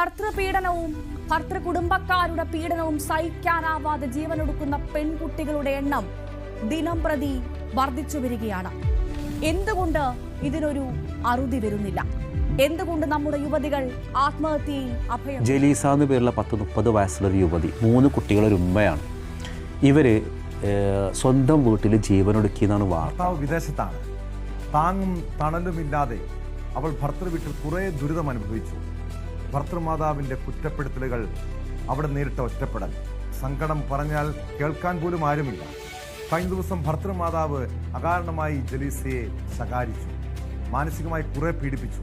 ഭർത്തൃപീഡനവും ഭർത്തൃ കുടുംബക്കാരുടെ പീഡനവും സഹിക്കാനാവാതെ ജീവനൊടുക്കുന്ന പെൺകുട്ടികളുടെ എണ്ണം ദിനം പ്രതി വർദ്ധിച്ചു വരികയാണ്. എന്തുകൊണ്ട് ഇതിനൊരു അറുതി വരുന്നില്ല? എന്തുകൊണ്ട് നമ്മുടെ യുവതികൾ ആത്മഹത്യയിൽ അഭയം ജലീസ എന്ന് പേരുള്ള പത്ത് മുപ്പത് വയസ്സുള്ള ഒരു യുവതി മൂന്ന് കുട്ടികളൊരു ഉമ്മയാണ്. ഇവർ സ്വന്തം വീട്ടിൽ ജീവനൊടുക്കിയെന്നാണ് വാർത്ത. വിദേശത്താണ്. താങ്ങും തണലുമില്ലാതെ അവൾ ഭർത്തൃ വീട്ടിൽ കുറേ ദുരിതം അനുഭവിച്ചു ഭർത്തൃമാതാവിന്റെ കുറ്റപ്പെടുത്തലുകൾ അവിടെ നേരിട്ട ഒറ്റപ്പെടൽ. സങ്കടം പറഞ്ഞാൽ കേൾക്കാൻ പോലും ആരുമില്ല. കഴിഞ്ഞ ദിവസം ഭർത്തൃമാതാവ് അകാരണമായി ജലീസയെ ശകാരിച്ചു. മാനസികമായി കുറെ പീഡിപ്പിച്ചു.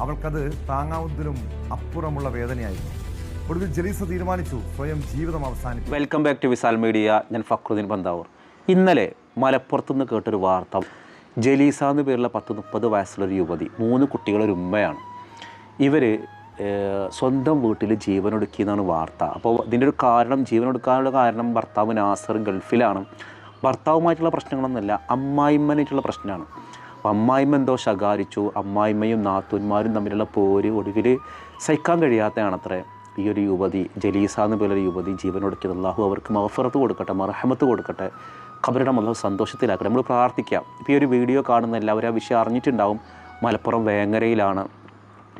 അവൾക്കത് താങ്ങാവുന്നതിലും അപ്പുറമുള്ള വേദനയായിരുന്നു. ഒടുവിൽ ജലീസ തീരുമാനിച്ചു സ്വയം ജീവിതം അവസാനിപ്പിച്ചു. Welcome back to Visal media ഞാൻ ഫക്രുദ്ദീൻ പന്താവൂർ. ഇന്നലെ മലപ്പുറത്തുനിന്ന് കേട്ടൊരു വാർത്ത. ജലീസ എന്ന് പേരുള്ള പത്ത് മുപ്പത് വയസ്സുള്ള ഒരു യുവതി മൂന്ന് കുട്ടികളൊരു ഉമ്മയാണ്. ഇവർ സ്വന്തം വീട്ടിൽ ജീവനൊടുക്കിയെന്നാണ് വാർത്ത. അപ്പോൾ ഇതിന്റെ ഒരു കാരണം ജീവനൊടുക്കാനുള്ള കാരണം ഭർത്താവ് നാസർ ഗൾഫിലാണ്. ഭർത്താവുമായിട്ടുള്ള പ്രശ്നങ്ങളൊന്നുമല്ല അമ്മായിമ്മനായിട്ടുള്ള പ്രശ്നമാണ്. അപ്പോൾ അമ്മായിമ്മ എന്തോ ശകാരിച്ചു. അമ്മായിമ്മയും നാത്തൂന്മാരും തമ്മിലുള്ള പോര് ഒടുവിൽ സഹിക്കാൻ കഴിയാത്തതാണ് അത്രേ ഈ ഒരു യുവതി ജലീസ എന്ന് പേരുള്ള യുവതി ജീവനൊടുക്കിയത് അള്ളാഹു അവർക്ക് മഹഫറത്ത് കൊടുക്കട്ടെ മറഹമത്ത് കൊടുക്കട്ടെ ഖബരുടെ അള്ളാഹു സന്തോഷത്തിലാക്കട്ടെ. നമ്മൾ പ്രാർത്ഥിക്കാം. ഇപ്പോൾ ഈ ഒരു വീഡിയോ കാണുന്ന എല്ലാവരും ആ വിഷയം അറിഞ്ഞിട്ടുണ്ടാവും. മലപ്പുറം വേങ്ങരയിലാണ്.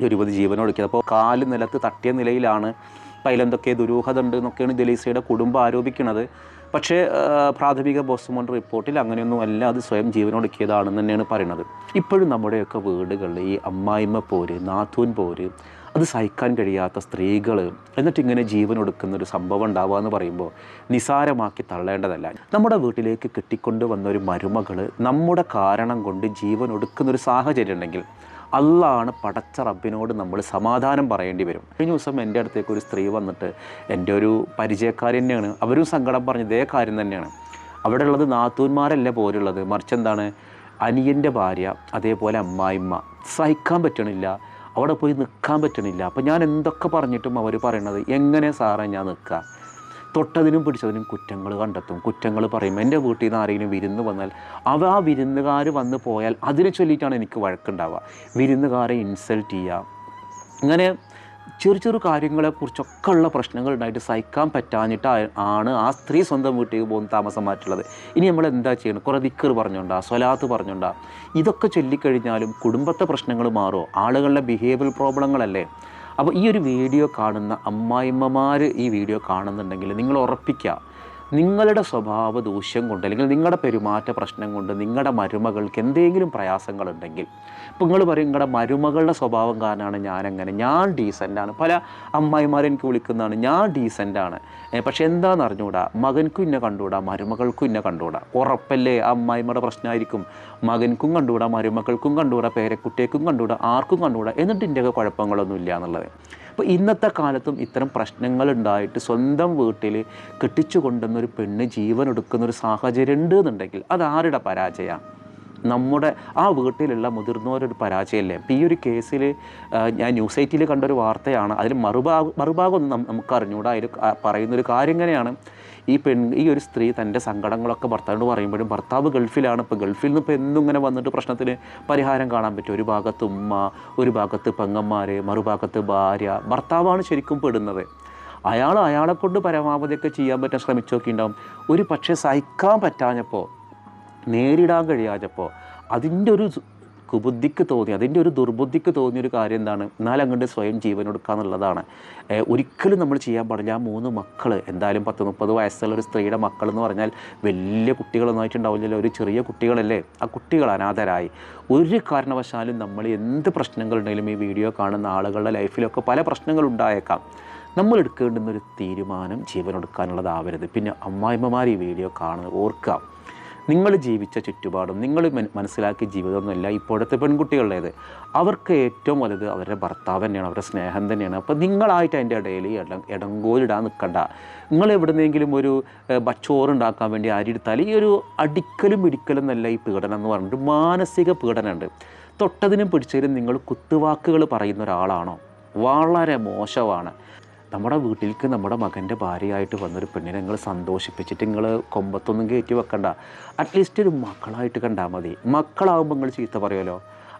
ഒരു യുവതി ജീവനൊടുക്കിയത്. അപ്പോൾ കാൽ നിലത്ത് തട്ടിയ നിലയിലാണ് അപ്പോൾ അതിലെന്തൊക്കെ ദുരൂഹത ഉണ്ട് എന്നൊക്കെയാണ് ദലീസയുടെ കുടുംബം ആരോപിക്കുന്നത്. പക്ഷേ പ്രാഥമിക പോസ്റ്റ്മോർട്ടം റിപ്പോർട്ടിൽ അങ്ങനെയൊന്നും അല്ല അത് സ്വയം ജീവനൊടുക്കിയതാണെന്ന് തന്നെയാണ് പറയുന്നത്. ഇപ്പോഴും നമ്മുടെയൊക്കെ വീടുകളിൽ ഈ അമ്മായിമ്മ പോര് നാത്തൂൻ പോര് അത് സഹിക്കാൻ കഴിയാത്ത സ്ത്രീകൾ എന്നിട്ട് ഇങ്ങനെ ജീവൻ ഒരു സംഭവം ഉണ്ടാവുക എന്ന് പറയുമ്പോൾ നിസാരമാക്കി തള്ളേണ്ടതല്ല. നമ്മുടെ വീട്ടിലേക്ക് കെട്ടിക്കൊണ്ട് വന്ന ഒരു മരുമകൾ നമ്മുടെ കാരണം കൊണ്ട് ജീവൻ ഒരു സാഹചര്യം ഉണ്ടെങ്കിൽ അള്ളാണ് പടച്ച റബ്ബിനോട് നമ്മൾ സമാധാനം പറയേണ്ടി വരും. കഴിഞ്ഞ ദിവസം എന്റെ അടുത്തേക്ക് ഒരു സ്ത്രീ വന്നിട്ട് എന്റെ ഒരു പരിചയക്കാരി തന്നെയാണ്. അവരും സങ്കടം പറഞ്ഞ ഇതേ കാര്യം തന്നെയാണ്. അവിടെ ഉള്ളത് നാത്തൂന്മാരല്ല പോലുള്ളത്? മറിച്ച് എന്താണ്? അനിയന്റെ ഭാര്യ അതേപോലെ അമ്മായിമ്മ. സഹിക്കാൻ പറ്റണില്ല. അവിടെ പോയി നിൽക്കാൻ പറ്റണില്ല. അപ്പം ഞാൻ എന്തൊക്കെ പറഞ്ഞിട്ടും അവർ പറയണത് എങ്ങനെ സാറേ ഞാൻ നിൽക്കുക തൊട്ടതിനും പിടിച്ചതിനും കുറ്റങ്ങൾ കണ്ടെത്തും. കുറ്റങ്ങൾ പറയും. എന്റെ വീട്ടിൽ നിന്ന് ആരെങ്കിലും വിരുന്ന് വന്നാൽ അവ ആ വിരുന്നുകാർ വന്ന് പോയാൽ അതിനെ ചൊല്ലിയിട്ടാണ് എനിക്ക് വഴക്കുണ്ടാവുക. വിരുന്നുകാരെ ഇൻസൾട്ട് ചെയ്യുക. അങ്ങനെ ചെറു ചെറു കാര്യങ്ങളെക്കുറിച്ചൊക്കെ ഉള്ള പ്രശ്നങ്ങൾ ഉണ്ടായിട്ട് സഹിക്കാൻ പറ്റാഞ്ഞിട്ട് ആണ് ആ സ്ത്രീ സ്വന്തം വീട്ടിലേക്ക് പോകുന്ന താമസം മാറ്റുള്ളത്. ഇനി നമ്മൾ എന്താ ചെയ്യണം? കുറേ ദിക്കർ പറഞ്ഞുണ്ടാ സ്വലാത്ത് പറഞ്ഞുണ്ടാ ഇതൊക്കെ ചൊല്ലിക്കഴിഞ്ഞാലും കുടുംബത്തെ പ്രശ്നങ്ങൾ മാറുമോ ആളുകളുടെ ബിഹേവിയർ പ്രോബ്ലങ്ങളല്ലേ അപ്പോൾ ഈ ഒരു വീഡിയോ കാണുന്ന അമ്മായിമ്മമാർ ഈ വീഡിയോ കാണുന്നുണ്ടെങ്കിൽ നിങ്ങൾ ഉറപ്പിക്കുക. നിങ്ങളുടെ സ്വഭാവ ദൂഷ്യം കൊണ്ട് അല്ലെങ്കിൽ നിങ്ങളുടെ പെരുമാറ്റ പ്രശ്നം കൊണ്ട് നിങ്ങളുടെ മരുമകൾക്ക് എന്തെങ്കിലും പ്രയാസങ്ങളുണ്ടെങ്കിൽ ഇപ്പോൾ നിങ്ങൾ പറയും നിങ്ങളുടെ മരുമകളുടെ സ്വഭാവം കാരണമാണ് ഞാനങ്ങനെ ഞാൻ ഡീസന്റാണ് പല അമ്മായിമാരെ എനിക്ക് വിളിക്കുന്നതാണ് ഞാൻ ഡീസന്റാണ് പക്ഷെ എന്താണെന്ന് അറിഞ്ഞുകൂടാ മകൻക്കും ഇന്നെ കണ്ടുകൂടാ മരുമകൾക്കും ഇന്നെ കണ്ടുകൂടാ. ഉറപ്പല്ലേ? അമ്മായിമ്മയുടെ പ്രശ്നമായിരിക്കും മകൻക്കും കണ്ടുകൂടാ മരുമക്കൾക്കും കണ്ടുകൂടാ പേരക്കുട്ടിയേക്കും കണ്ടുകൂടാ ആർക്കും കണ്ടുകൂടാ? എന്നിട്ട് ഇതിന്റെയൊക്കെ കുഴപ്പങ്ങളൊന്നും ഇല്ല എന്നുള്ളത്. അപ്പോൾ ഇന്നത്തെ കാലത്തും ഇത്തരം പ്രശ്നങ്ങൾ ഉണ്ടായിട്ട് സ്വന്തം വീട്ടിൽ കെട്ടിച്ചു കൊണ്ടുവന്നൊരു പെണ്ണ് ജീവൻ എടുക്കുന്നൊരു സാഹചര്യം ഉണ്ട് എന്നുണ്ടെങ്കിൽ അത് ആരുടെ പരാജയമാണ് നമ്മുടെ ആ വീട്ടിലുള്ള മുതിർന്നവരൊരു പരാജയമല്ലേ? അപ്പോൾ ഈ ഒരു കേസിൽ ഞാൻ ന്യൂസ് എയ്റ്റിൽ കണ്ടൊരു വാർത്തയാണ്. അതിൽ മറുഭാഗം മറുഭാഗം നമുക്ക് അറിഞ്ഞുകൂടാ അതിൽ പറയുന്നൊരു കാര്യം ഇങ്ങനെയാണ്. ഈ പെൺ ഈ ഒരു സ്ത്രീ തന്റെ സങ്കടങ്ങളൊക്കെ ഭർത്താവിനോട് പറയുമ്പോഴും ഭർത്താവ് ഗൾഫിലാണ്. ഇപ്പോൾ ഗൾഫിൽ നിന്ന് ഇപ്പോൾ എന്നും ഇങ്ങനെ വന്നിട്ട് പ്രശ്നത്തിന് പരിഹാരം കാണാൻ പറ്റും. ഒരു ഭാഗത്ത് ഉമ്മ ഒരു ഭാഗത്ത് പെങ്ങന്മാർ മറുഭാഗത്ത് ഭാര്യ. ഭർത്താവാണ് ശരിക്കും പെടുന്നത്. അയാൾ അയാളെക്കൊണ്ട് പരമാവധിയൊക്കെ ചെയ്യാൻ പറ്റാൻ ശ്രമിച്ചൊക്കെ ഉണ്ടാവും. ഒരു പക്ഷേ സഹിക്കാൻ പറ്റാഞ്ഞപ്പോൾ നേരിടാൻ കഴിയാത്തപ്പോൾ അതിന്റെ ഒരു കുബുദ്ധിക്ക് തോന്നി അതിന്റെ ഒരു ദുർബുദ്ധിക്ക് തോന്നിയ ഒരു കാര്യം എന്താണ്? എന്നാൽ അങ്ങോട്ട് സ്വയം ജീവൻ കൊടുക്കുക എന്നുള്ളതാണ്. ഒരിക്കലും നമ്മൾ ചെയ്യാൻ പാടില്ല ആ മൂന്ന് മക്കൾ എന്തായാലും പത്ത് മുപ്പത് വയസ്സുള്ള ഒരു സ്ത്രീയുടെ മക്കൾ എന്ന് പറഞ്ഞാൽ വലിയ കുട്ടികളൊന്നായിട്ടുണ്ടാവില്ലല്ലോ ഒരു ചെറിയ കുട്ടികളല്ലേ? ആ കുട്ടികൾ അനാഥരായി. ഒരു കാരണവശാലും നമ്മൾ എന്ത് പ്രശ്നങ്ങളുണ്ടെങ്കിലും ഈ വീഡിയോ കാണുന്ന ആളുകളുടെ ലൈഫിലൊക്കെ പല പ്രശ്നങ്ങൾ ഉണ്ടായേക്കാം. നമ്മൾ എടുക്കേണ്ടുന്ന ഒരു തീരുമാനം ജീവൻ കൊടുക്കാനുള്ളതാവരുത് പിന്നെ അമ്മായിമ്മമാർ ഈ വീഡിയോ കാണുന്നത് ഓർക്കുക. നിങ്ങൾ ജീവിച്ച ചുറ്റുപാടും നിങ്ങൾ മനസ്സിലാക്കിയ ജീവിതമൊന്നുമല്ല ഇപ്പോഴത്തെ പെൺകുട്ടികളുടേത്. അവർക്ക് ഏറ്റവും വലുത് അവരുടെ ഭർത്താവ് തന്നെയാണ് അവരുടെ സ്നേഹം തന്നെയാണ്. അപ്പോൾ നിങ്ങളായിട്ട് അതിന്റെ ഇടയിൽ ഇടം ഇടങ്കോലിടാൻ നിൽക്കണ്ട. നിങ്ങൾ എവിടുന്നെങ്കിലും ഒരു ഉണ്ടാക്കാൻ വേണ്ടി അരിയെടുത്താൽ ഈ ഒരു അടിക്കലും ഇടിക്കലും എന്നല്ല ഈ പീഡനം എന്ന് പറഞ്ഞിട്ട് മാനസിക പീഡനമുണ്ട്. തൊട്ടതിനും പിടിച്ചതിനും നിങ്ങൾ കുത്തുവാക്കുകൾ പറയുന്ന ഒരാളാണോ? വളരെ മോശമാണ്. നമ്മുടെ വീട്ടിലേക്ക് നമ്മുടെ മകന്റെ ഭാര്യയായിട്ട് വന്നൊരു പെണ്ണിനെ നിങ്ങൾ സന്തോഷിപ്പിച്ചിട്ട് നിങ്ങൾ കൊമ്പത്തൊന്നും കയറ്റി വെക്കണ്ട. അറ്റ്ലീസ്റ്റ് ഒരു മക്കളായിട്ട് കണ്ടാൽ മതി. മക്കളാകുമ്പോൾ നിങ്ങൾ ചീത്ത പറയുമല്ലോ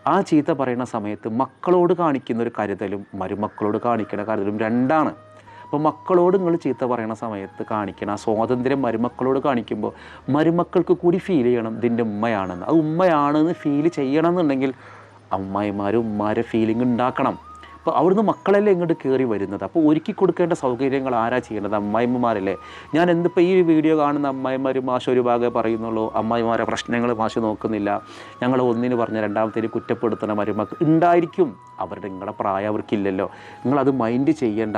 ആ ചീത്ത പറയുന്ന സമയത്ത് മക്കളോട് കാണിക്കുന്ന ഒരു കരുതലും മരുമക്കളോട് കാണിക്കുന്ന കരുതലും രണ്ടാണ്. അപ്പോൾ മക്കളോട് നിങ്ങൾ ചീത്ത പറയുന്ന സമയത്ത് കാണിക്കണം ആ സ്വാതന്ത്ര്യം മരുമക്കളോട് കാണിക്കുമ്പോൾ മരുമക്കൾക്ക് കൂടി ഫീൽ ചെയ്യണം ഇതിന്റെ ഉമ്മയാണെന്ന്. അത് ഉമ്മയാണെന്ന് ഫീൽ ചെയ്യണം എന്നുണ്ടെങ്കിൽ അമ്മായിമാരും ഉമ്മാരെ ഫീലിംഗ് ഉണ്ടാക്കണം. അപ്പോൾ അവിടുന്ന് മക്കളെല്ലാം ഇങ്ങോട്ട് കയറി വരുന്നത്? അപ്പോൾ ഒരുക്കി കൊടുക്കേണ്ട സൗകര്യങ്ങൾ ആരാ ചെയ്യേണ്ടത് അമ്മായിമ്മമാരല്ലേ? ഞാൻ എന്തിപ്പോൾ ഈ വീഡിയോ കാണുന്ന അമ്മായിമാർ മാഷ ഒരു ഭാഗമേ പറയുന്നുള്ളൂ. അമ്മായിമാരെ പ്രശ്നങ്ങൾ മാഷ നോക്കുന്നില്ല. ഞങ്ങൾ ഒന്നിന് പറഞ്ഞ രണ്ടാമത്തേന് കുറ്റപ്പെടുത്തണ മരുമക്ക് ഉണ്ടായിരിക്കും. അവരുടെ നിങ്ങളുടെ പ്രായം അവർക്കില്ലല്ലോ. നിങ്ങളത് മൈൻഡ് ചെയ്യേണ്ട.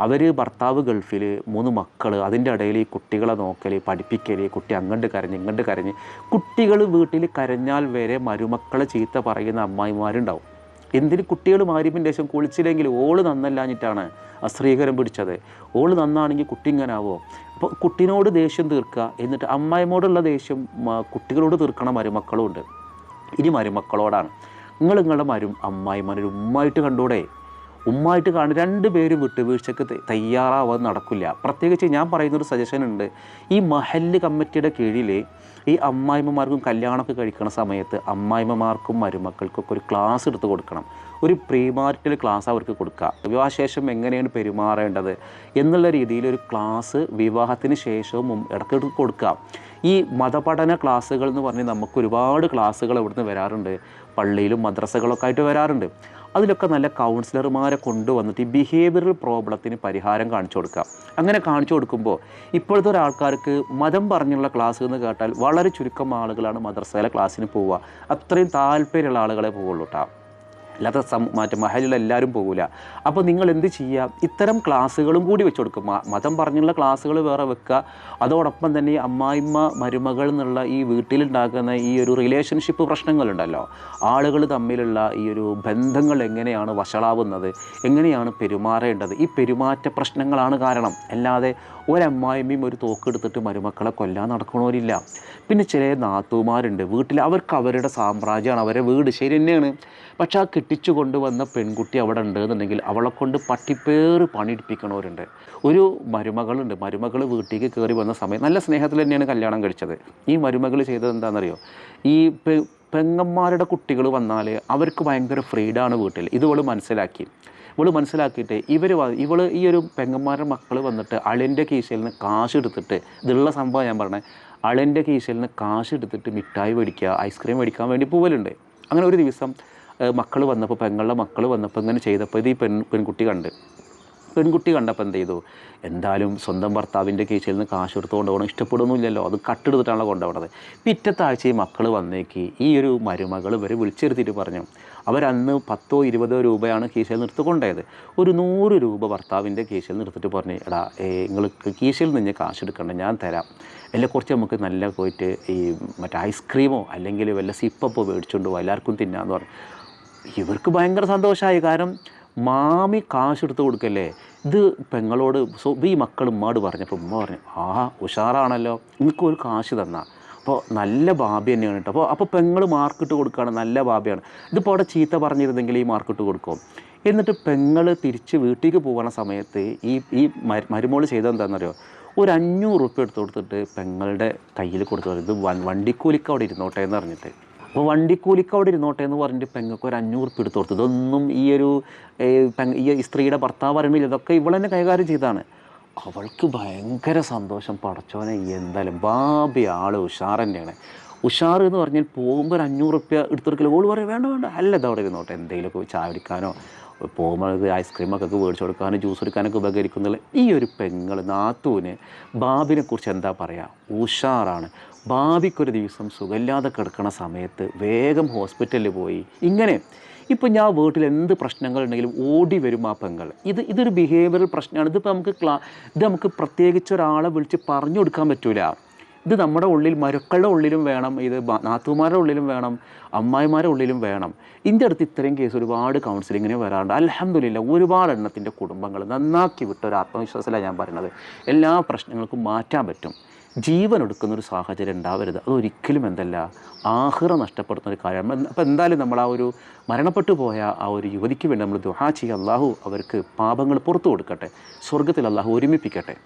അവർ ഭർത്താവ് ഗൾഫിൽ മൂന്ന് മക്കൾ അതിന്റെ ഇടയിൽ ഈ കുട്ടികളെ നോക്കൽ പഠിപ്പിക്കൽ കുട്ടി അങ്ങോട്ട് കരഞ്ഞ് ഇങ്ങോട്ട് കരഞ്ഞ് കുട്ടികൾ വീട്ടിൽ കരഞ്ഞാൽ വരെ മരുമക്കളെ ചീത്ത പറയുന്ന അമ്മായിമാരുണ്ടാവും. എന്തിന് കുട്ടികൾ മാരിപ്പിന്റെ ശേഷം കുളിച്ചില്ലെങ്കിൽ ഓൾ നന്നല്ലാഞ്ഞിട്ടാണ് അസ്ത്രീകരം പിടിച്ചത്? ഓൾ നന്നാണെങ്കിൽ കുട്ടി ഇങ്ങനെ ആവോ അപ്പോൾ കുട്ടിനോട് ദേഷ്യം തീർക്കുക എന്നിട്ട് അമ്മായിമോടുള്ള ദേഷ്യം കുട്ടികളോട് തീർക്കണ മരുമക്കളും ഉണ്ട്. ഇനി മരുമക്കളോടാണ്. നിങ്ങൾ നിങ്ങളുടെ മരും അമ്മായിമാരൊരു ഉമ്മായിട്ട് കണ്ടൂടെ? ഉമ്മായിട്ട് കാണും രണ്ട് പേരും വിട്ടുവീഴ്ചക്ക് തയ്യാറാവാതെ നടക്കില്ല. പ്രത്യേകിച്ച് ഞാൻ പറയുന്നൊരു സജഷൻ ഉണ്ട്. ഈ മഹല്ല് കമ്മിറ്റിയുടെ കീഴിൽ ഈ അമ്മായിമ്മമാർക്കും കല്യാണമൊക്കെ കഴിക്കുന്ന സമയത്ത് അമ്മായിമ്മമാർക്കും മരുമക്കൾക്കൊക്കെ ഒരു ക്ലാസ് എടുത്ത് കൊടുക്കണം. ഒരു പ്രീമാരിറ്റൽ ക്ലാസ് അവർക്ക് കൊടുക്കുക വിവാഹശേഷം എങ്ങനെയാണ് പെരുമാറേണ്ടത് എന്നുള്ള രീതിയിൽ ഒരു ക്ലാസ് വിവാഹത്തിന് ശേഷവും ഇടയ്ക്കിടയ്ക്ക് കൊടുക്കുക ഈ മതപഠന ക്ലാസ്സുകൾ എന്ന് പറഞ്ഞ് നമുക്ക് ഒരുപാട് ക്ലാസ്സുകൾ ഇവിടുന്ന് വരാറുണ്ട്. പള്ളിയിലും മദ്രസകളൊക്കെ ആയിട്ട് വരാറുണ്ട്. അതിലൊക്കെ നല്ല കൗൺസിലർമാരെ കൊണ്ടുവന്നിട്ട് ഈ ബിഹേവിയറൽ പ്രോബ്ലത്തിന് പരിഹാരം കാണിച്ചു കൊടുക്കുക. അങ്ങനെ കാണിച്ചു കൊടുക്കുമ്പോൾ ഇപ്പോഴത്തെ ഒരാൾക്കാർക്ക് മതം പറഞ്ഞുള്ള ക്ലാസ് എന്ന് കേട്ടാൽ വളരെ ചുരുക്കം ആളുകളാണ് മദ്രസയിലെ ക്ലാസ്സിന് പോവുക. അത്രയും താല്പര്യമുള്ള ആളുകളെ പോവുള്ളൂ കേട്ടോ അല്ലാത്ത മറ്റേ മഹലിൽ എല്ലാവരും പോകില്ല അപ്പോൾ നിങ്ങൾ എന്ത് ചെയ്യുക ഇത്തരം ക്ലാസ്സുകളും കൂടി വെച്ച് കൊടുക്കും. മതം പറഞ്ഞുള്ള ക്ലാസ്സുകൾ വേറെ വെക്കുക. അതോടൊപ്പം തന്നെ അമ്മായിമ്മ മരുമകൾ എന്നുള്ള ഈ വീട്ടിലുണ്ടാക്കുന്ന ഈ ഒരു റിലേഷൻഷിപ്പ് പ്രശ്നങ്ങളുണ്ടല്ലോ. ആളുകൾ തമ്മിലുള്ള ഈ ഒരു ബന്ധങ്ങൾ എങ്ങനെയാണ് വഷളാവുന്നത്? എങ്ങനെയാണ് പെരുമാറേണ്ടത്? ഈ പെരുമാറ്റ പ്രശ്നങ്ങളാണ് കാരണം. അല്ലാതെ ഒരമ്മായിമ്മയും ഒരു തോക്കെടുത്തിട്ട് മരുമക്കളെ കൊല്ലാൻ നടക്കണവരില്ല. പിന്നെ ചില നാത്തൂമാരുണ്ട്. വീട്ടിൽ അവർക്ക് അവരുടെ സാമ്രാജ്യമാണ്. അവരുടെ വീട് ശരി തന്നെയാണ്. പക്ഷേ ആ കെട്ടിച്ചു കൊണ്ടുവന്ന പെൺകുട്ടി അവിടെ ഉണ്ടെന്നുണ്ടെങ്കിൽ അവളെ കൊണ്ട് പട്ടിപ്പേറ് പണിയെടുപ്പിക്കണവരുണ്ട്. ഒരു മരുമകളുണ്ട്. മരുമകൾ വീട്ടിലേക്ക് കയറി വന്ന സമയം നല്ല സ്നേഹത്തിൽ തന്നെയാണ് കല്യാണം കഴിച്ചത്. ഈ മരുമകൾ ചെയ്തത് എന്താണെന്നറിയോ? ഈ പെങ്ങന്മാരുടെ കുട്ടികൾ വന്നാൽ അവർക്ക് ഭയങ്കര ഫ്രീഡാണ് വീട്ടിൽ ഇത് ഇവൾ മനസ്സിലാക്കി. ഇവൾ മനസ്സിലാക്കിയിട്ട് ഇവർ ഇവൾ ഈ ഒരു പെങ്ങന്മാരുടെ മക്കൾ വന്നിട്ട് അളിന്റെ കീശയിൽ നിന്ന് കാശ് എടുത്തിട്ട് ഇതുള്ള സംഭവം ഞാൻ പറഞ്ഞത് അളിന്റെ കീശയിൽ നിന്ന് കാശ് എടുത്തിട്ട് മിഠായി മേടിക്കുക ഐസ്ക്രീം മേടിക്കാൻ വേണ്ടി പോവലുണ്ട്. അങ്ങനെ ഒരു ദിവസം മക്കൾ വന്നപ്പോൾ പെങ്ങളുടെ മക്കൾ വന്നപ്പോൾ ഇങ്ങനെ ചെയ്തപ്പോൾ ഇത് ഈ പെൺ പെൺകുട്ടി കണ്ട്. പെൺകുട്ടി കണ്ടപ്പോൾ എന്ത് ചെയ്തു? എന്തായാലും സ്വന്തം ഭർത്താവിന്റെ കേസിൽ നിന്ന് കാശ് എടുത്ത് കൊണ്ടുപോകണം. ഇഷ്ടപ്പെടുന്നില്ലല്ലോ അത് കട്ടെടുത്തിട്ടാണല്ലോ കൊണ്ടുപോകണത്. പിറ്റത്തെ ആഴ്ച ഈ മക്കൾ വന്നേക്ക് ഈ ഒരു മരുമകൾ ഇവരെ വിളിച്ചിരുത്തിയിട്ട് പറഞ്ഞു അവരന്ന് പത്തോ ഇരുപതോ രൂപയാണ് കീശയിൽ നിർത്തി കൊണ്ടുപോയത്. ഒരു നൂറ് രൂപ ഭർത്താവിന്റെ കീശയിൽ നിർത്തിട്ട് പറഞ്ഞു എടാ നിങ്ങൾ കീശയിൽ നിന്ന് കാശ് എടുക്കണ്ട ഞാൻ തരാം. അല്ല കുറച്ച് നമുക്ക് നല്ല പോയിട്ട് ഈ മറ്റേ ഐസ്ക്രീമോ അല്ലെങ്കിൽ വല്ല സിപ്പപ്പോ മേടിച്ചുകൊണ്ട് പോകാം എല്ലാവർക്കും തിന്നാന്ന് പറഞ്ഞു. ഇവർക്ക് ഭയങ്കര സന്തോഷമായി. കാരണം മാമി കാശ് എടുത്ത് കൊടുക്കല്ലേ? ഇത് പെങ്ങളോട് സോ ഈ മക്കൾ ഉമ്മാട് പറഞ്ഞപ്പോൾ ഉമ്മ പറഞ്ഞു ആ ഉഷാറാണല്ലോ. നിങ്ങൾക്ക് ഒരു കാശ് തന്ന. അപ്പോൾ നല്ല ബാബി തന്നെയാണ് കേട്ടോ. അപ്പോൾ അപ്പോൾ പെങ്ങൾ മാർക്കിട്ട് കൊടുക്കുകയാണ് നല്ല ബാബിയാണ് ഇതിപ്പോൾ അവിടെ ചീത്ത പറഞ്ഞിരുന്നെങ്കിൽ ഈ മാർക്കിട്ട് കൊടുക്കും എന്നിട്ട് പെങ്ങൾ തിരിച്ച് വീട്ടിലേക്ക് പോകുന്ന സമയത്ത് ഈ ഈ മരു മരുമോൾ ചെയ്തത് എന്താണെന്നറിയോ ഒരു അഞ്ഞൂറ് റുപ്യ എടുത്ത് കൊടുത്തിട്ട് പെങ്ങളുടെ കയ്യിൽ കൊടുത്തു. ഇത് വണ്ടിക്കൂലിക്ക് അവിടെ ഇരുന്നോട്ടെ എന്ന് പറഞ്ഞിട്ട്. അപ്പോൾ വണ്ടിക്കൂലിക്ക് അവിടെ ഇരുന്നോട്ടെ എന്ന് പറഞ്ഞിട്ട് പെങ്ങൾക്ക് ഒരു അഞ്ഞൂറ് ഉറുപ്പ് എടുത്ത് കൊടുത്തു. ഇതൊന്നും ഈ ഒരു ഈ സ്ത്രീയുടെ ഭർത്താവ് പറയുന്നില്ല. ഇതൊക്കെ ഇവളെന്നെ കൈകാര്യം ചെയ്താണ് അവൾക്ക് ഭയങ്കര സന്തോഷം. പടച്ചോനെ എന്തായാലും ബാബി ആൾ ഉഷാർ ഉഷാർ എന്ന് പറഞ്ഞാൽ പോകുമ്പോൾ ഒരു അഞ്ഞൂറ് റുപ്യ കൊടുക്കില്ല ഓൾ പറയും വേണ്ട വേണ്ട അല്ല ഇതവിടെ ഇരുന്നോട്ടെ. എന്തെങ്കിലുമൊക്കെ ചായ കുടിക്കാനോ പോകുമ്പോൾ ഇത് ഐസ്ക്രീമൊക്കെ മേടിച്ചു കൊടുക്കാനും ജ്യൂസ് കൊടുക്കാനൊക്കെ ഉപകരിക്കുന്നുള്ള ഈ ഒരു പെങ്ങൾ ബാബിനെ കുറിച്ച് എന്താ പറയുക ഉഷാറാണ്. ബാബിക്കൊരു ദിവസം സുഖമില്ലാതെ കിടക്കണ സമയത്ത് വേഗം ഹോസ്പിറ്റലിൽ പോയി. ഇങ്ങനെ ഇപ്പം ഞാൻ വീട്ടിൽ എന്ത് പ്രശ്നങ്ങൾ ഉണ്ടെങ്കിലും ഓടി വരും ആ പെങ്ങൾ. ഇത് ഇതൊരു ബിഹേവിയറൽ പ്രശ്നമാണ്. ഇതിപ്പോൾ നമുക്ക് ക്ലാ ഇത് നമുക്ക് പ്രത്യേകിച്ച് ഒരാളെ വിളിച്ച് പറഞ്ഞു കൊടുക്കാൻ പറ്റൂല. ഇത് നമ്മുടെ ഉള്ളിൽ മരുക്കളുടെ ഉള്ളിലും വേണം ഇത് നാത്തുമാരുടെ ഉള്ളിലും വേണം അമ്മായിമാരുടെ ഉള്ളിലും വേണം. ഇതിന്റെ അടുത്ത് ഇത്രയും കേസ് ഒരുപാട് കൗൺസിലിങ്ങിന് വരാറുണ്ട്. അലഹമില്ല ഒരുപാട് എണ്ണത്തിന്റെ കുടുംബങ്ങൾ നന്നാക്കി വിട്ട ഒരു ആത്മവിശ്വാസമല്ല ഞാൻ പറയുന്നത്. എല്ലാ പ്രശ്നങ്ങൾക്കും മാറ്റാൻ പറ്റും. ജീവൻ എടുക്കുന്ന ഒരു സാഹചര്യം ഉണ്ടാവരുത്. അതൊരിക്കലും എന്തല്ല ആഹ്റ നഷ്ടപ്പെടുന്ന ഒരു കാര്യമാണ് അപ്പോൾ എന്തായാലും നമ്മൾ ആ ഒരു മരണപ്പെട്ടു പോയ ആ ഒരു യുവതിക്ക് വേണ്ടി നമ്മൾ ദുഹാ ചെയ്യുക അള്ളാഹു അവർക്ക് പാപങ്ങൾ പുറത്തു കൊടുക്കട്ടെ. സ്വർഗത്തിൽ അള്ളാഹു ഒരുമിപ്പിക്കട്ടെ.